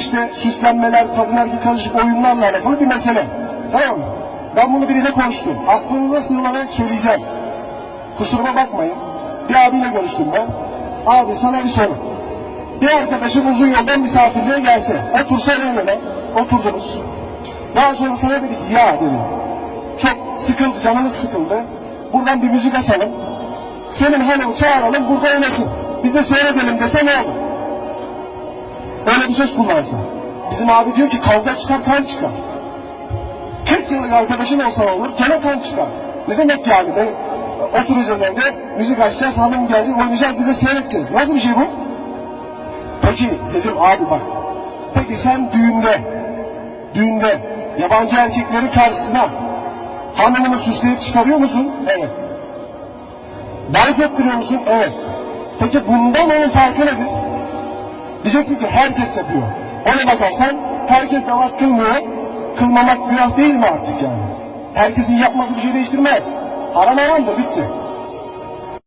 işte süslenmeler, kadın erkek karışık oyunlarla alakalı bir mesele. Tamam mı? Ben bunu biriyle konuştum. Aklınıza sığınarak söyleyeceğim. Kusuruma bakmayın. Bir abiyle görüştüm ben. Abi sana bir soru. Bir arkadaşım uzun yoldan misafirliğe gelse. Otursa yan yana. Oturdunuz. Daha sonra sana dedi ki ya dedi. Çok sıkıldı, canımız sıkıldı. Buradan bir müzik açalım. Senin hanımı çağıralım burada oynasın. Biz de seyredelim dese ne olur? Öyle bir söz kullansa. Bizim abi diyor ki kavga çıkar kan çıkar. 40 yıllık arkadaşın olsa olur? Gene kan çıkar. Ne demek yani? Ben, oturacağız evde, müzik açacağız, hanım gelecek, oynayacağız, biz de seyredeceğiz. Nasıl bir şey bu? Peki dedim abi bak. Peki sen düğünde, düğünde yabancı erkeklerin karşısına hanımını süsleyip çıkarıyor musun? Evet. Dans ettiriyor musun? Evet. Peki bundan onun farkı nedir? Diyeceksin ki herkes yapıyor. Ona bakarsan herkes namaz kılmıyor. Kılmamak günah değil mi artık yani? Herkesin yapması bir şey değiştirmez. Haram haramdır bitti.